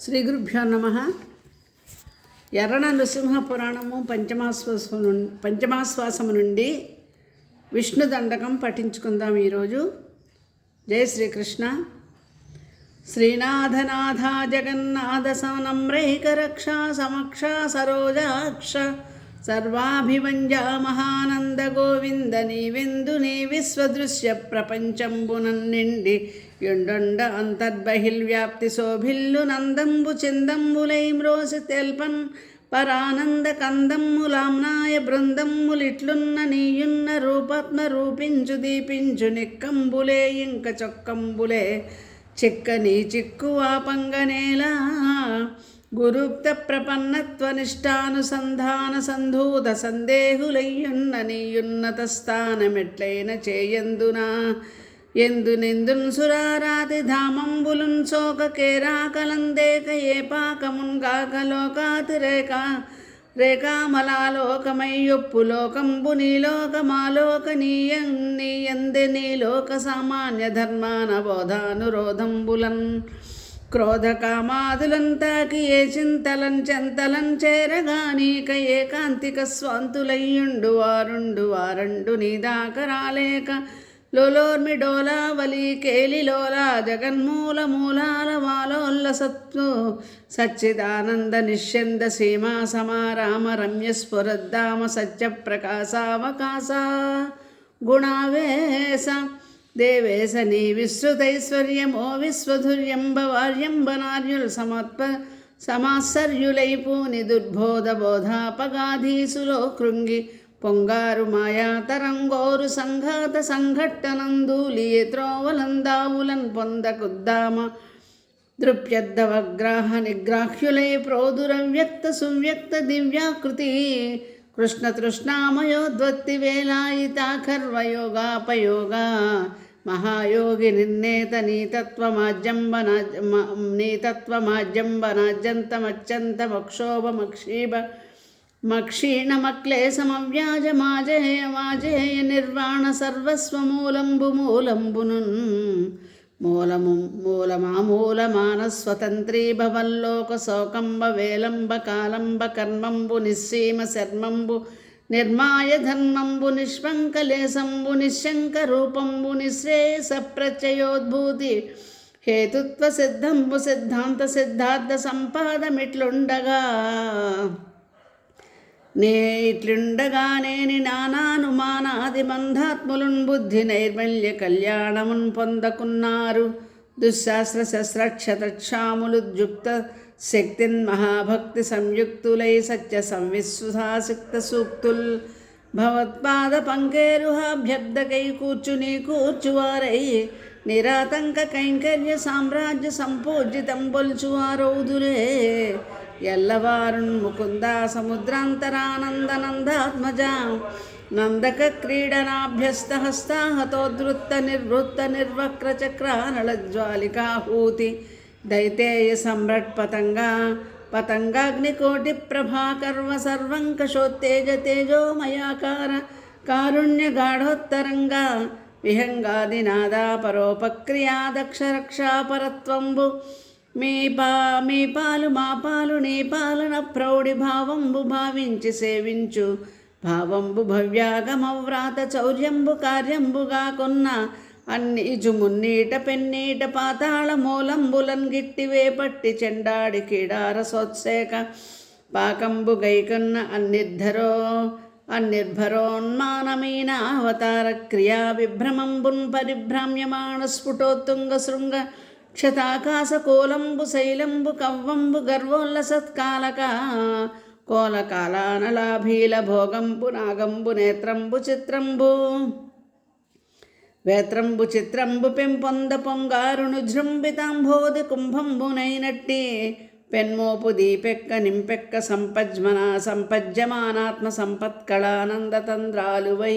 శ్రీ గురుభ్యో నమ. ఎర్రన నృసింహ పురాణము పంచమాశ్వాసము పంచమాశ్వాసము నుండి విష్ణు దండకం పఠించుకుందాం ఈరోజు. జై శ్రీకృష్ణ. శ్రీనాథనాథ జగన్నాథ సనమ్రైకరక్ష సమక్ష సరోజాక్ష సర్వాభివంజ మహానంద గోవింద నీవెందు నీ విశ్వదృశ్య ప్రపంచంబునన్నిండి ఎండొండ అంతర్బహిర్వ్యాప్తి శోభిల్లు నందంబు చిందంబులై మ్రోసి తెల్పన్ పరానంద కందమ్ములామ్నాయ బృందమ్ములిట్లున్న నీయున్న రూపత్మ రూపించు దీపించు నిక్కంబులే ఇంక చొక్కంబులే చిక్కని చిక్కువా పంగనేలా గురుక్త ప్రపన్నత్వ సంధూత సందేహులయ్యున్న నీయున్నత స్థానమెట్లైన చేయందునా. ఎందునెందున్ సురారాతి ధామంబులున్ శోక కేరాకలందేక ఏ పాకమున్ గాకలోకాతిరేక. రేఖామలాలోకమయ్యొప్పు లోకంబు నీలోకమాలోక నీయం నీయందే నీలోక సామాన్య ధర్మాన బోధానురోధంబులన్ క్రోధకామాదులంతాకి ఏ చింతలం చెంతలం చేరగా నీక ఏకాంతిక స్వాంతులయ్యుండు వారుండు వారండు నీదాక రాలేక లోలోర్మి డోలావలి కేలిలోలా జగన్మూల మూలాల వాలోల్ల సత్తు సచ్చిదానంద నిశ్చంద సీమా సమారామ రమ్య స్ఫురద్ధామ సత్యప్రకాశావకాశ గుణావేశ దేవేశ నీ విశ్రుతైశ్వర్యమో విశ్వధుర్యంబవార్యంబనార్యుల్ సమత్వ సమాశ్చర్యులైపూని దుర్బోధ బోధాపగాధీసులో కృంగి పొంగారు మాయా తరంగోరు సంఘాత సంఘట్టనందూలియే త్రోవలందావులన్ పొందకుద్దామ దృప్యద్దవగ్రాహ నిగ్రాహ్యులై ప్రోదురవ్యక్త సువ్యక్త దివ్యాకృతి. కృష్ణ తృష్ణామయోద్వత్తి వేలాయితాఖర్వయోగాపయోగా మహాయోగి నిర్ణేత నీతత్వమాజ్యంబన నీతత్వమాజ్యంబనాజ్యంతమత్యంతమక్షోభమక్షీభ మక్షీణమక్లేశమవ్యాజమాజేయ మాజేయ నిర్వాణ సర్వస్వమూలంబు మూలంబును మూలము మూలమామూలమానస్వతంత్రీ భవల్లోక శోకంబ వేలంబ కాలంబ కర్మంబు నిస్సీమ శర్మంబు నిర్మాయ ధర్మంబు నిష్పంకలేశంబు నిశంక రూపంబు నిశ్రేయస ప్రత్యయోద్భూతి. హేతుత్వ సిద్ధంబు సిద్ధాంత సిద్ధార్థ సంపాదమిట్లుండగా. నే ఇట్లుండగానేని నానానుమానాది మంధాత్ములున్ బుద్ధి నైర్మల్య కళ్యాణమున్ పొందకున్నారు. దుశ్శాస్త్ర శస్త్రక్షతక్షాములుద్యుక్త శక్తిన్ మహాభక్తి సంయుక్తులై సత్య సంవిశ్వాసిక్త సూక్తుల్ భవత్పాద పంకేరుహాభ్యర్థకై కూర్చుని కూర్చువారై నిరాతంక కైంకర్య సామ్రాజ్య సంపూజితం బొల్చువారౌదులే ఎల్లవారున్ ముకుంద సముద్రాంతరానందనందాత్మజ నందక క్రీడనాభ్యస్త హస్తాహతోద్ధృత్త నిర్వృత్త నిర్వక్రచక్రానళజ్వాలికాహూతి దైతేయ సమ్రట్ పతంగా పతంగాగ్నికోటి ప్రభాకర్వ సర్వంకషోత్తేజ తేజోమయాకార కారుణ్య గాఢోత్తరంగా విహంగాదినాదా పరోపక్రియా దక్షరక్షాపరత్వంబు మీ పా మీ పాలు మా పాలు నీ పాలన ప్రౌఢి భావంబు భావించి సేవించు. భావంబు భవ్యాగమవ్రాత చౌర్యంబు కార్యంబుగా కొన్న అన్ని మున్నీట పెన్నీట పాతాళ మూలంబులన్ గిట్టివే పట్టి చెండాడి కీడార సోత్సేక పాకంబు గైకన్న అన్నిర్ధరో అన్నిర్భరోన్మానమైన అవతార క్రియా విభ్రమంబున్ పరిభ్రామ్యమాణ స్ఫుటోత్తుంగ శృంగ క్షతాకాశ కోలంబు శైలంబు కవ్వంబు గర్వోల్లసత్కాలక కోలకాలానలాభీల భోగంబు నాగంబు నేత్రంబు చిత్రంబు వేత్రంబు చిత్రంబు పెంపొంద పొంగారును జృంభితాంబోది కుంభంబునైనట్టి పెన్మోపు దీపెక్క నింపెక్క సంపజ్మన సంపజ్యమానాత్మ సంపత్కళానందతంద్రాలు వై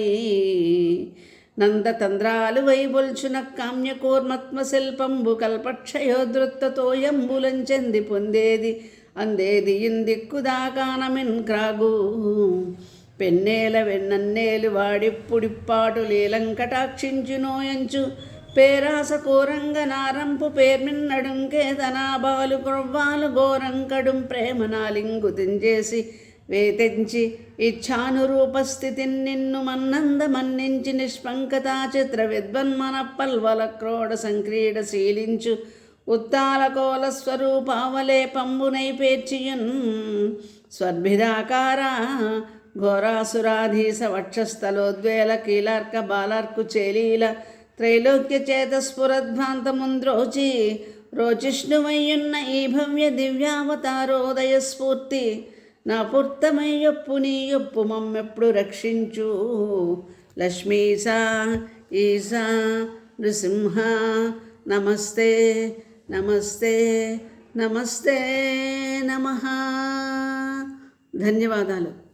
నందతంద్రాలు వై బొల్చున కామ్యకూర్మత్మ శిల్పంబు కల్పక్షయోధృత్తతోయంబులంచెంది పొందేది. అందేది ఇందిక్కుదాకానమిన్ క్రాగు. పెన్నేల వెన్నన్నేలు వాడిప్పుడిప్పాటు లీలంకటాక్షించు నోయంచు. పేరాస కోరంగ నారంపు పేర్మిన్నడుంకేతనాబాలు క్రొవ్వాలు గోరంకడుం ప్రేమ నాలింగు తెంచేసి వేతించి ఇచ్ఛానురూపస్థితి నిన్ను మన్నంద మన్నించి నిష్పంకతా చిత్ర విద్వన్మన పల్వల క్రోడ సంక్రీడ శీలించు. ఉత్తాల కోల స్వరూపావలే పంబునై పేర్చియున్ స్వర్భిదాకారా ఘోరాసురాధీస వక్షస్థలోద్వేల కీలార్క బాలార్కు చేలీల త్రైలోక్య చేత స్ఫురద్భాంతముంద్రోచి రోచిష్ణువయ్యున్న ఈ భవ్య దివ్యావతారోదయ స్ఫూర్తి నా పుర్తమయ్యొప్పు నీ మమ్మెప్పుడు రక్షించు. లక్ష్మీసా ఈసా నృసింహ నమస్తే నమస్తే నమస్తే నమ. ధన్యవాదాలు.